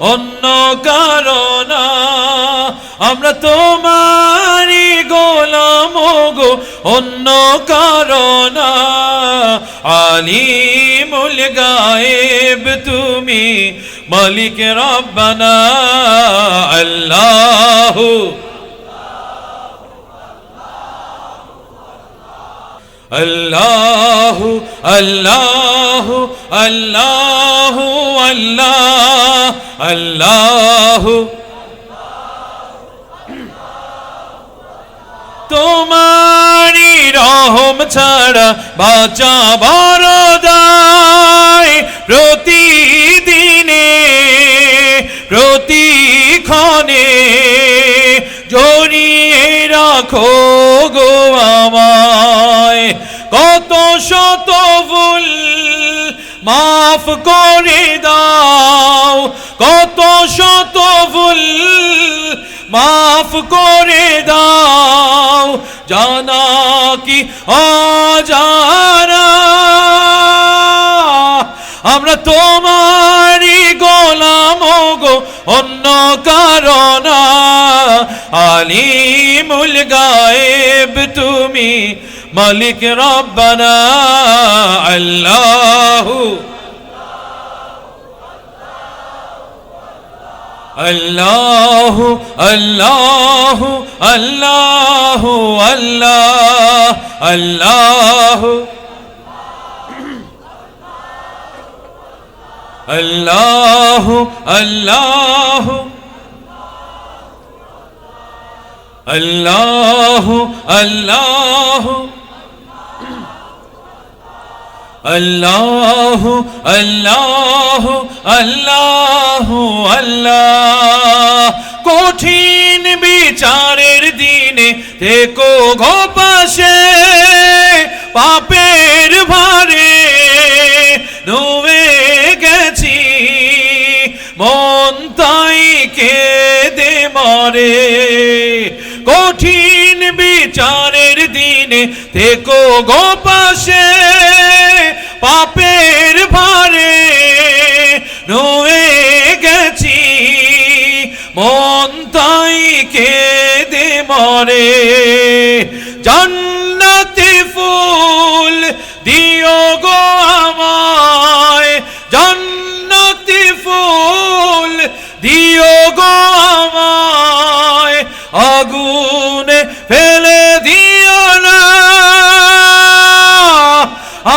অন্য কারণ। আমরা তোমারি গোলাম গো অন্য কারণ। আলিমুল গায়েব তুমি মালিক রব্বানা আল্লাহ আল্লাহ আল্লাহ আল্লাহ আল্লাহ আল্লাহ। তোমারি রহম ছাড়া বাঁচা বড়দায় প্রতিদিনে, প্রতিক্ষণে জড়িয়ে রাখো গো আমায় কত শত ভুল মাফ করে দাও, কত শত ভুল মাফ করে দাও, জানা কি অজানা? আমরা তোমারই গোলাম গো, অন্য কারণ। আলিমুল গায়েব তুমি মালিক রব্বানা আল্লাহু আল্লাহ আল্লাহ আল্লাহ আল্লাহ আল্লাহ আল্লাহ আল্লাহ আল্লাহ আল্লাহ আল্লাহ আল্লাহ আল্লাহ আল্লাহ। কঠিন বিচারের দিনে থেকো গোপাশে পাপের ভারে ডুবে গেছি। মন তাই কেঁদে মরে। কঠিন বিচারের দিনে থেকো গোপাশে পাপের ভারে রয়ে গেছি। মন তাই কেঁদে মরে। জান্নাতি ফুল দিও গো আমায়। জান্নাতি ফুল দিও গো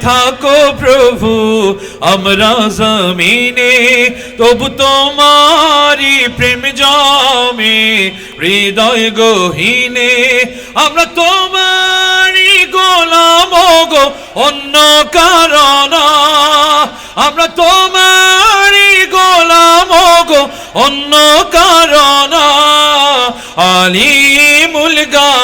থাকো প্রভু, আমরা জমিনে, তবু তোমারি প্রেম জমে, হৃদয় গহীনে, আমরা তোমারি গোলাম গো, অন্য কারণ, আমরা তোমারি গোলাম গো, অন্য কারণ গায়েব তুমি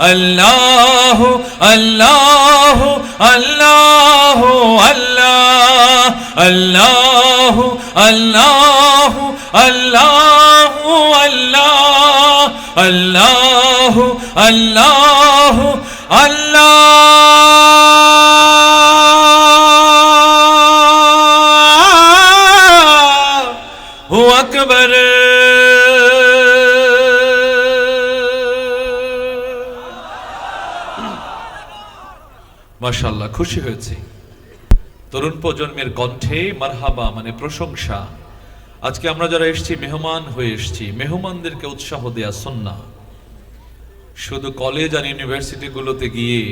আল্লাহ আল্লাহ আল্লাহ আল্লাহ আল্লাহ আল্লাহ আল্লাহ আল্লাহ আল্লাহ আল্লাহ হু আকবর মাশাল্লাহ খুশি হয়েছি। তরুণ প্রজন্মের কণ্ঠে মারহাবা মানে প্রশংসা। আজকে আমরা যারা এসছি, মেহমান হয়ে এসছি, মেহমানদেরকে উৎসাহ দেয়া শুধু কলেজ আর ইউনিভার্সিটিগুলোতে গিয়ে